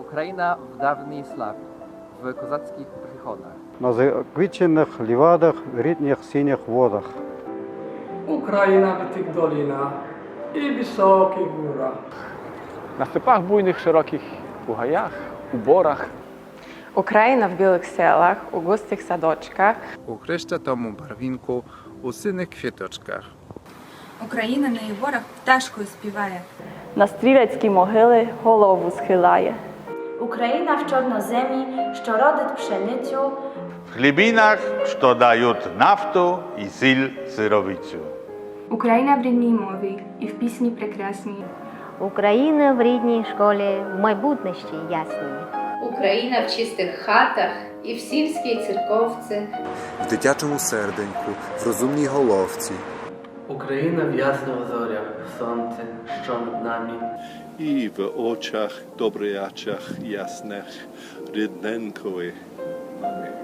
Україна в давній славі, в козацьких приходах. на заквічених лівадах, в рідних синіх водах. Україна w tych dolinach i wysokich górach. На степах буйних, широких, у гаях, у борах. Україна в білих селах, у густих садочках, у хрещатому барвінку, у синих квіточках. Україна на її горах пташкою співає. На стрілецькі могили голову схиляє. Україна в чорноземі, що родить пшеницю, W chlebinach, що дають нафту і сіль сировицю. Україна в рідній мові і в пісні прекрасній. Україна в рідній школі, в майбутності ясній. Україна в чистих хатах і в сільській церковці. в дитячому серденьку, в розумній головці. Україна в ясних зорях, сонце, що над нами. І в очах, добрячах ясних, рідненької мами.